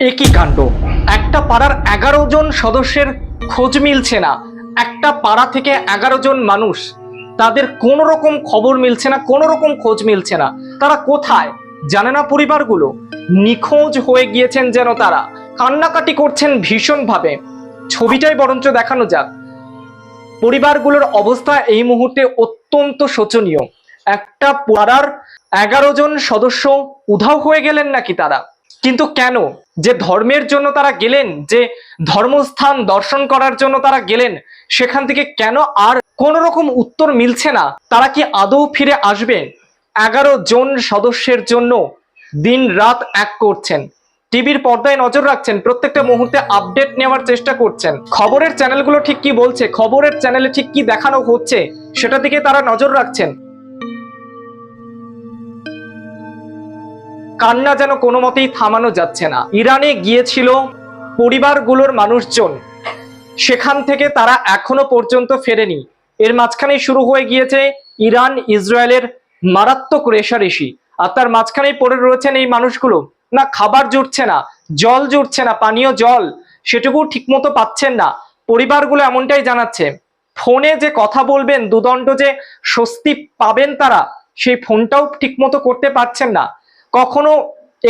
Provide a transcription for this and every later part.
একই কাণ্ড। একটা পাড়ার এগারো জন সদস্যের খোঁজ মিলছে না। একটা পাড়া থেকে এগারো জন মানুষ। তাদের কোনো রকম খবর মিলছে না, কোনো রকম খোঁজ মিলছে না। তারা কোথায়? জানে না পরিবারগুলো। নিখোঁজ হয়ে গিয়েছেন যেন তারা। কান্নাকাটি করছেন ভীষণভাবে। ছবিটাই বরঞ্চ দেখানো যাক। পরিবারগুলোর অবস্থা এই মুহূর্তে অত্যন্ত শোচনীয়। একটা পাড়ার এগারো জন সদস্য উধাও হয়ে গেলেন নাকি তারা? কিন্তু কেন? যে ধর্মের জন্য তারা গেলেন, যে ধর্মস্থান দর্শন করার জন্য তারা গেলেন, সেখান থেকে কেন আর কোন রকম উত্তর মিলছে না? তারা কি আদৌ ফিরে আসবে? এগারো জন সদস্যের জন্য দিন রাত এক করছেন। টিভির পর্দায় নজর রাখছেন, প্রত্যেকটা মুহূর্তে আপডেট নেওয়ার চেষ্টা করছেন। খবরের চ্যানেলগুলো ঠিক কি বলছে? খবরের চ্যানেলে ঠিক কি দেখানো হচ্ছে? সেটা দিকে তারা নজর রাখছেন। কান্না যেন কোনো মতেই থামানো যাচ্ছে না। ইরানে গিয়েছিল পরিবারগুলোর মানুষজন। সেখান থেকে তারা এখনও পর্যন্ত ফেরেনি। এর মাঝখানে শুরু হয়ে গিয়েছে ইরান, ইসরায়েলের মারাত্মক রেশারেশি। আর তার মাঝখানেই পড়ে রয়েছেন এই মানুষগুলো। না, খাবার জুটছে না, জল জুটছে না, পানীয় জল। সেটুকু ঠিকমতো পাচ্ছেন না। পরিবারগুলো এমনটাই জানাচ্ছে। ফোনে যে কথা বলবেন, দুদণ্ড যে স্বস্তি পাবেন তারা, সেই ফোনটাও ঠিকমতো করতে পারছেন না। কখনো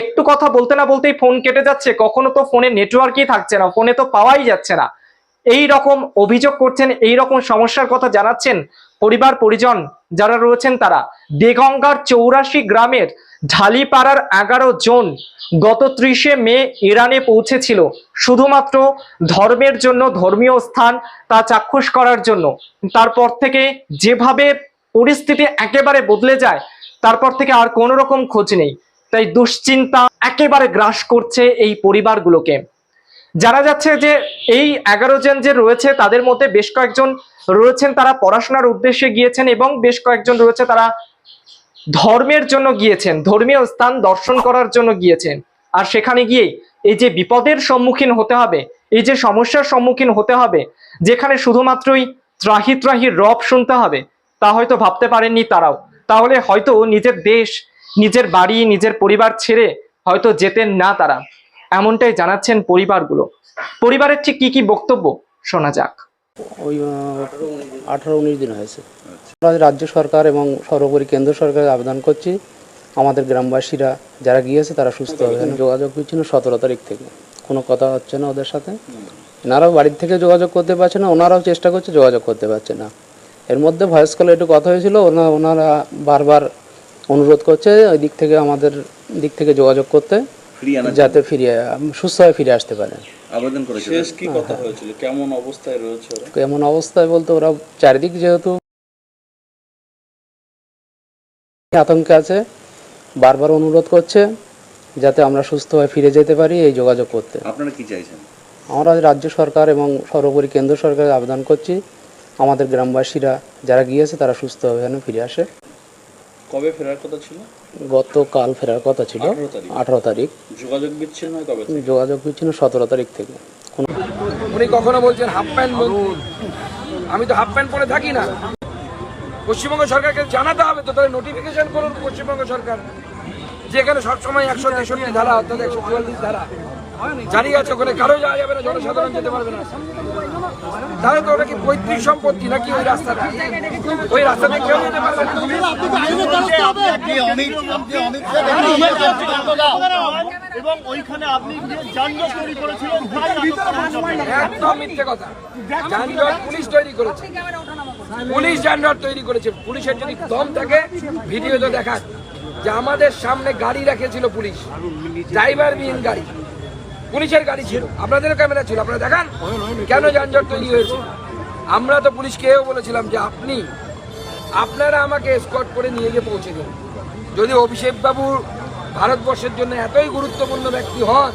একটু কথা বলতে না বলতেই ফোন কেটে যাচ্ছে, কখনো তো ফোনে নেটওয়ার্কই থাকছে না ফোনে তো পাওয়াই যাচ্ছে না। এই রকম অভিযোগ করছেন, এই রকম সমস্যার কথা জানাচ্ছেন পরিবার পরিজন যারা রয়েছেন তারা। দেগঙ্গার চৌরাশি গ্রামের ঢালিপাড়ার এগারো জন গত ত্রিশে মে ইরানে পৌঁছেছিল, শুধুমাত্র ধর্মের জন্য, ধর্মীয় স্থান তা চাক্ষুষ করার জন্য। তারপর থেকে যেভাবে পরিস্থিতি একেবারে বদলে যায়, তারপর থেকে আর কোনো রকম খোঁজ নেই। তাই দুশ্চিন্তা একেবারে গ্রাস করছে এই পরিবারগুলোকে। যারা যাচ্ছে যে এই এগারো জন যে রয়েছে, তাদের মধ্যে বেশ কয়েকজন রয়েছেন তারা পড়াশোনার উদ্দেশ্যে গিয়েছেন এবং বেশ কয়েকজন রয়েছে তারা ধর্মের জন্য গিয়েছেন, ধর্মীয় স্থান দর্শন করার জন্য গিয়েছেন। আর সেখানে গিয়ে এই যে বিপদের সম্মুখীন হতে হবে, এই যে সমস্যার সম্মুখীন হতে হবে, যেখানে শুধুমাত্রই ত্রাহি ত্রাহি রব শুনতে হবে, তা হয়তো ভাবতে পারেননি তারাও। তাহলে হয়তো নিজের দেশ নিজের বাড়ি নিজের পরিবার ছেড়ে হয়তো যেতেন না তারা। এমনটাই জানাচ্ছেন পরিবারগুলো। পরিবারের ঠিক কি কি বক্তব্য? শোনা যাক। ওই আঠারো উনিশ দিন হয়েছে। আমরা রাজ্য সরকার এবং সর্বোপরি কেন্দ্র সরকারের আবেদন করছি। আমাদের গ্রামবাসীরা যারা গিয়েছে তারা সুস্থ হবে যোগাযোগ বিচ্ছিন্ন সতেরো তারিখ থেকে? কোনো কথা হচ্ছে না ওদের সাথে? এনারাও বাড়ির থেকে যোগাযোগ করতে পারছে না ওনারাও চেষ্টা করছে যোগাযোগ করতে পারছে না। এর মধ্যে ভয়েস কলে একটু কথা হয়েছিল ওনা ওনারা বারবার অনুরোধ করছে ওই দিক থেকে আমাদের দিক থেকে যোগাযোগ করতে যাতে ফিরিয়ে সুস্থভাবে ফিরে আসতে পারে। আবেদন করেছিল। শেষ কি কথা হয়েছিল? কেমন অবস্থায় রয়েছে ওরা? এমন অবস্থায় বলতে ওরা চারিদিক যেহেতু আতঙ্কে আছে বারবার অনুরোধ করছে যাতে আমরা সুস্থভাবে ফিরে যেতে পারি এই যোগাযোগ করতে। আপনারা কি চাইছেন? আমরা রাজ্য সরকার এবং সর্বোপরি কেন্দ্র সরকারের আবেদন করছি। আমাদের গ্রামবাসীরা যারা গিয়েছে তারা সুস্থভাবে যেন ফিরে আসে। কবে ফেরার কথা ছিল? গতকাল ফেরার কথা ছিল। 18 তারিখ। আঠারো তারিখ। যোগাযোগ বিচ্ছিন্ন হয় কবে থেকে? যোগাযোগ বিচ্ছিন্ন সতেরো তারিখ থেকে। উনি কখনো বলছেন হাফ প্যান্ট আমি তো হাফ প্যান্ট পরে থাকি না। পশ্চিমবঙ্গ সরকারকে জানাতে হবে তো তাহলে নোটিফিকেশন করুন পশ্চিমবঙ্গ সরকার। যেখানে সবসময় একশো তেষট্টি ধারা অর্থাৎ একশো চুয়াল্লিশ ধারা। জারি আছে ওখানে কারও যাওয়া যাবে না জনসাধারণ যেতে পারবে না। তাহলে তো ওটা কি পৈতৃক সম্পত্তি নাকি ওই রাস্তাটা ওই কর্মচারী। একদম মিথ্যে কথা। পুলিশ তৈরি করেছে। পুলিশ যানজট তৈরি করেছে। পুলিশের যদি দম থাকে ভিডিওতে দেখান যে আমাদের সামনে গাড়ি রেখেছিল পুলিশ। ড্রাইভার বিহীন গাড়ি। পুলিশের গাড়ি ছিল। আপনাদের ক্যামেরা ছিল। আপনারা দেখান। কেন যানজট তৈরি হয়েছে? আমরা তো পুলিশকেও বলেছিলাম যে আপনি, আপনারা আমাকে স্কট করে নিয়ে গিয়ে পৌঁছে দিন। যদি অভিষেক বাবু ভারতবর্ষের জন্য এতই গুরুত্বপূর্ণ ব্যক্তি হন,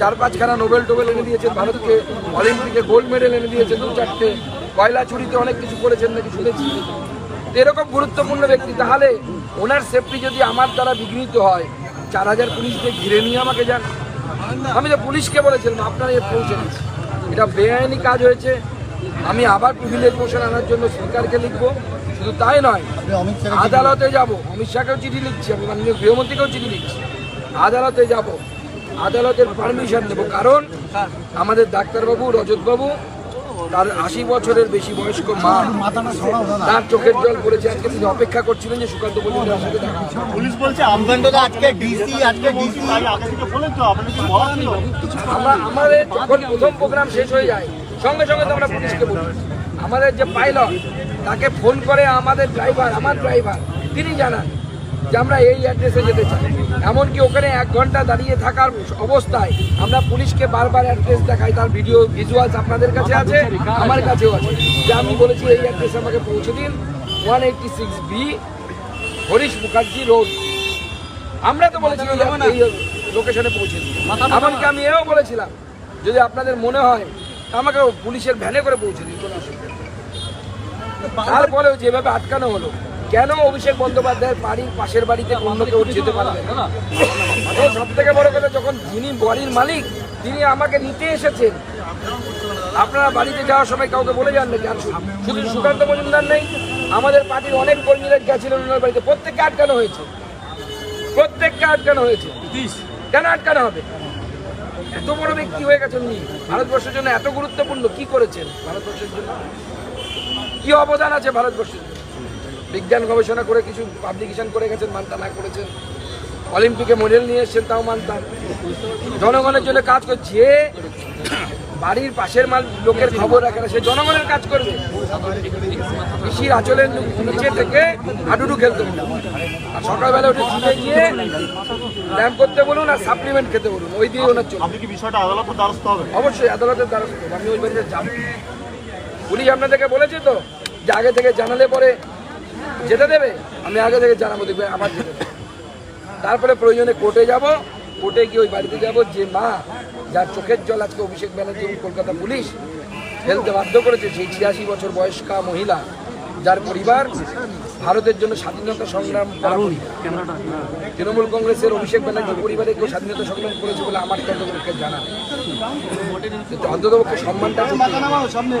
চার পাঁচখানা নোবেল টোবেল এনে দিয়েছেন ভারতকে, অলিম্পিকে গোল্ড মেডেল এনে দিয়েছেন দু চারটে, কয়লা চুরিতে অনেক কিছু করেছেন নাকি শুনেছি। এরকম গুরুত্বপূর্ণ ব্যক্তি, তাহলে ওনার সেফটি যদি আমার দ্বারা বিঘ্নিত হয়, চার হাজার পুলিশকে ঘিরে নিয়ে আমাকে যান। আমি তো পুলিশকে বলেছিলাম আপনারা এ পৌঁছে এটা বেআইনি কাজ হয়েছে। আমি আবার প্রিভিলেজ মোশন আনার জন্য সরকারকে লিখব। শুধু তাই নয় আদালতে যাব। অমিত শাহকেও চিঠি লিখছি আমি মাননীয় গৃহমন্ত্রীকেও চিঠি লিখছি। আদালতে যাব। আদালতের পারমিশন দেবো। কারণ আমাদের ডাক্তারবাবু রজতবাবু তার আশি বছরের বেশি বয়স্ক মা তার চোখের জল পড়েছে। আজকে তিনি অপেক্ষা করছিলেন যে সুকান্ত দেখা পুলিশ বলছে আজকে ডিসি আজকে ডিসি আমরা আমাদের যখন প্রথম প্রোগ্রাম শেষ হয়ে যায় সঙ্গে সঙ্গে তো আমরা পুলিশকে বলি। আমাদের যে পাইলট তাকে ফোন করে আমাদের ড্রাইভার আমার ড্রাইভার তিনি জানান। যে আমরা এই অ্যাড্রেসে যেতে চাই। এমনকি ওখানে এক ঘণ্টা দাঁড়িয়ে থাকার অবস্থায় আমরা পুলিশকে বারবার অ্যাড্রেস দেখাই তার ভিডিও ভিজুয়ালস আপনাদের কাছে আছে আমার কাছেও আছে। যে আমি বলেছি এই অ্যাড্রেসে আমাকে পৌঁছে দিন। One eighty six B Harish Mukherjee road. আমরা তো বলেছিলাম লোকেশনে পৌঁছে দিই এমনকি আমি এও বলেছিলাম যদি আপনাদের মনে হয় আমাকে পুলিশের ভ্যানে করে পৌঁছে দিন কোনো অসুবিধা। তারপরেও যেভাবে আটকানো হলো কেন অভিষেক বন্দ্যোপাধ্যায়ের বাড়ির পাশের বাড়িতে অন্য কেউ যেতে পারবে? সব থেকে বড় কথা যখন যিনি বাড়ির মালিক তিনি আমাকে নিতে এসেছেন। আপনারা বাড়িতে যাওয়ার সময় কাউকে বলে যান না শু- শুধু সুকান্ত মজুমদার নেই আমাদের পার্টির অনেক কর্মীরা গেছিলেন ওনার বাড়িতে। প্রত্যেককে আটকানো হয়েছে। প্রত্যেককে আটকানো হয়েছে। কেন আটকানো হবে? এত বড় ব্যক্তি হয়ে গেছেন উনি। ভারতবর্ষের জন্য এত গুরুত্বপূর্ণ। কি করেছেন ভারতবর্ষের জন্য? কি অবদান আছে ভারতবর্ষের জন্য? বিজ্ঞান গবেষণা করে কিছু পাবলিকেশন করে গেছেন মানতা না করেছেন। অলিম্পিকে মেডেল নিয়ে এসছেন তাও মানতাম জনগণের জন্য কাজ করছে। বাড়ির পাশের মাল লোকের খবর রাখে না সে জনগণের কাজ করবে। কৃষির আচলের নিচে থেকে হাডুডু খেলতে বলুন। আর সকালবেলা উঠে জিমে গিয়ে ব্যায়াম করতে বলুন আর সাপ্লিমেন্ট খেতে বলুন। ওই দিয়ে ওনার চলবে। কি বিষয়টা আদালতের দ্বারস্থ হবে অবশ্যই আমি ওই বাড়িতে যাব। পুলিশ আপনাদেরকে বলেছে তো যে আগে থেকে জানালে পরে যেতে দেবে আমি আগে থেকে জানাব দেখবে আমার যেতে তারপরে প্রয়োজনে কোর্টে যাব কোর্টে গিয়ে ওই বাড়িতে যাব যে মা যার চোখের জল আজকে অভিষেক ব্যানার্জি এবং কলকাতা পুলিশ ফেলতে বাধ্য করেছে সেই ছিয়াশি বছর বয়স্কা মহিলা যার পরিবার ভারতের জন্য স্বাধীনতা সংগ্রাম তৃণমূল কংগ্রেসের অভিষেক ব্যানার্জি পরিবারে কেউ স্বাধীনতা সংগ্রাম করেছে বলে আমার তন্ত্রকে জানা অন্ততপক্ষে সম্মানটা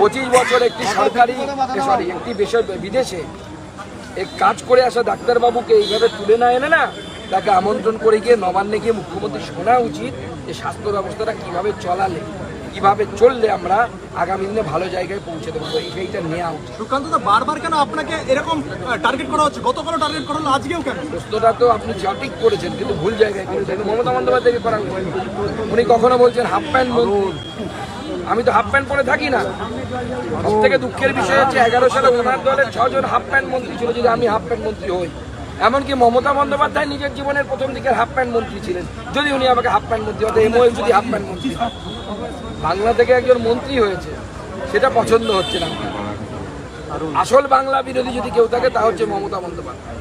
পঁচিশ বছর একটি সরকারি সরি একটি বিদেশে এই কাজ করে আসা ডাক্তারবাবুকে এইভাবে তুলে না এনে না তাকে আমন্ত্রণ করে গিয়ে নবান্নে গিয়ে মুখ্যমন্ত্রী শোনা উচিত যে স্বাস্থ্য ব্যবস্থাটা কীভাবে চলালে কীভাবে চললে আমরা আগামী দিনে ভালো জায়গায় পৌঁছে দেবো। সেইটা নেওয়া উচিত। সুকান্ত দা বারবার কেন আপনাকে এরকম টার্গেট করা হচ্ছে? গতকালও টার্গেট করা হলো আজকেও কেন? প্রশ্নটা তো আপনি সঠিক করেছেন কিন্তু ভুল জায়গায় করেছেন। মমতা বন্দ্যোপাধ্যায়কে করা উচিত। উনি কখনো বলছেন হাফ প্যান্ট আমি তো হাফ প্যান্ট পরে থাকি না সব থেকে দুঃখের বিষয় হচ্ছে এগারো সালে ওনার দলের ছজন হাফ প্যান্ট মন্ত্রী ছিল, যদি আমি হাফ প্যান্ট মন্ত্রী হই এমনকি মমতা বন্দ্যোপাধ্যায় নিজের জীবনের প্রথম দিকের হাফ প্যান্ট মন্ত্রী ছিলেন, যদি উনি আমাকে হাফ প্যান্ট মন্ত্রী হতো এমওএল যদি হাফ প্যান্ট মন্ত্রী। বাংলা থেকে একজন মন্ত্রী হয়েছে, সেটা পছন্দ হচ্ছে না। আসল বাংলা বিরোধী যদি কেউ থাকে, তা হচ্ছে মমতা বন্দ্যোপাধ্যায়